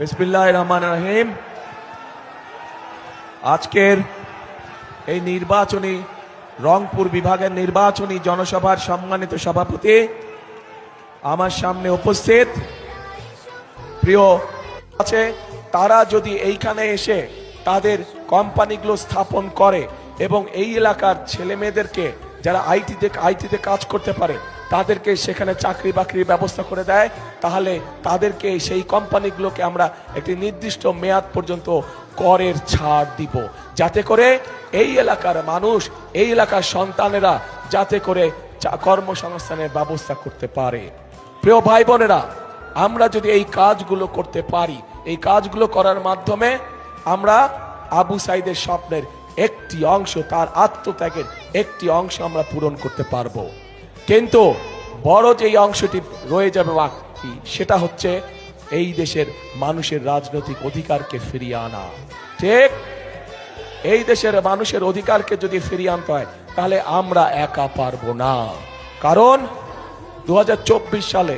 বিসমিল্লাহ রহমান রহিম। আজকের এই নির্বাচনী রংপুর বিভাগের নির্বাচনী জনসভার সম্মানিত সভাপতি আমার সামনে উপস্থিত। প্রিয় আছে, তারা যদি এইখানে এসে তাদের কোম্পানিগুলো স্থাপন করে এবং এই এলাকার ছেলে মেয়েদেরকে যারা আইটিতে আইটিতে কাজ করতে পারে তাদেরকে সেখানে চাকরি বাকরির ব্যবস্থা করে দেয়। তাহলে তাদেরকে সেই কোম্পানিগুলোকে আমরা একটি নির্দিষ্ট মেয়াদ পর্যন্ত করের ছাড় দিব। যাতে করে এই এলাকার মানুষ, এই এলাকার সন্তানেরা যাতে করে কর্মসংস্থানের ব্যবস্থা করতে পারে। প্রিয় ভাই বোনেরা আমরা যদি এই কাজগুলো করতে পারি, এই কাজগুলো করার মাধ্যমে আমরা আবু সাইদের স্বপ্নের একটি অংশ, তার আত্মত্যাগের একটি অংশ আমরা পূরণ করতে পারব। কিন্তু বড় যেই অংশটি রয়ে যাবে বাকি। সেটা হচ্ছে এই দেশের মানুষের রাজনৈতিক অধিকারকে ফিরিয়ে আনা। ঠিক এই দেশের মানুষের অধিকারকে যদি ফিরিয়ে আনতে হয়, তাহলে আমরা একা পারব না। কারণ দু হাজার চব্বিশ সালে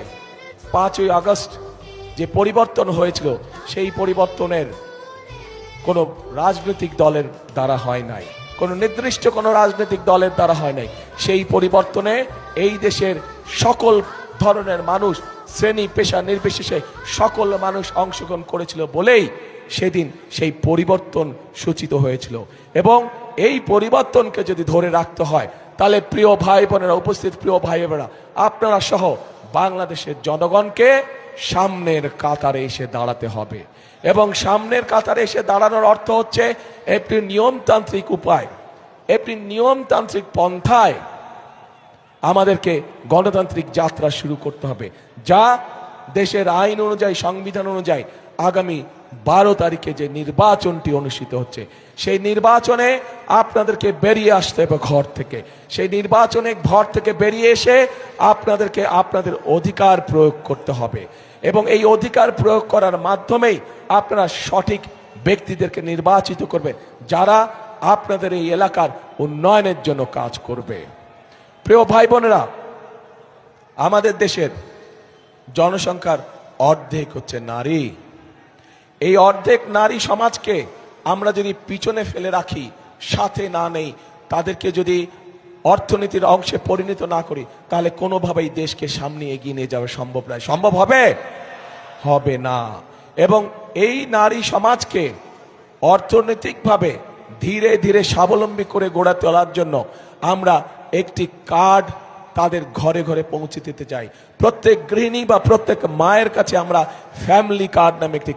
পাঁচই আগস্ট যে পরিবর্তন হয়েছিল, সেই পরিবর্তনের কোনো রাজনৈতিক দলের দ্বারা হয় নাই। কোনো নির্দিষ্ট কোনো রাজনৈতিক দলের দ্বারা হয় নাই। সেই পরিবর্তনে এই দেশের সকল ধরনের মানুষ শ্রেণি, পেশা নির্বিশেষে সকল মানুষ অংশগ্রহণ করেছিল বলেই সেদিন সেই পরিবর্তন সূচিত হয়েছিল। এবং এই পরিবর্তনকে যদি ধরে রাখতে হয়, তাহলে প্রিয় ভাই বোনেরা উপস্থিত প্রিয় ভাই বোনেরা আপনারা সহ বাংলাদেশের জনগণকে সামনের কাতারে এসে দাঁড়াতে হবে। এবং সামনের কাতারে এসে দাঁড়ানোর অর্থ হচ্ছে, একটি নিয়মতান্ত্রিক উপায়, একটি নিয়মতান্ত্রিক পন্থায় আমাদেরকে গণতান্ত্রিক যাত্রা শুরু করতে হবে। যা দেশের আইন অনুযায়ী, সংবিধান অনুযায়ী আগামী বারো তারিখে যে নির্বাচনটি অনুষ্ঠিত হচ্ছে, সেই নির্বাচনে আপনাদেরকে বেরিয়ে আসতে হবে ঘর থেকে। সেই নির্বাচনে ঘর থেকে বেরিয়ে এসে আপনাদেরকে আপনাদের অধিকার প্রয়োগ করতে হবে এবং এই অধিকার প্রয়োগ করার মাধ্যমেই আপনারা সঠিক ব্যক্তিদেরকে নির্বাচিত করবেন, যারা আপনাদের এই এলাকার উন্নয়নের জন্য কাজ করবে। প্রিয় ভাই বোনেরা, আমাদের দেশের জনসংখ্যার অর্ধেক হচ্ছে নারী। এই অর্ধেক নারী সমাজকে আমরা যদি পিছনে ফেলে রাখি, সাথে না নেই, তাদেরকে যদি অর্থনীতির অংশে পরিণত না করি, তাহলে কোনোভাবেই দেশকে সামনে এগিয়ে নিয়ে যাওয়া সম্ভব নয়। সম্ভব হবে? হবে না। এবং এই নারী সমাজকে অর্থনৈতিকভাবে ধীরে ধীরে স্বাবলম্বী করে গড়ে তোলার জন্য আমরা একটি কার্ড তাদের ঘরে ঘরে পৌঁছে দিতে চাই। প্রত্যেক গৃহিণী বা প্রত্যেক মায়ের কাছে আমরা ফ্যামিলি কার্ড নামে একটি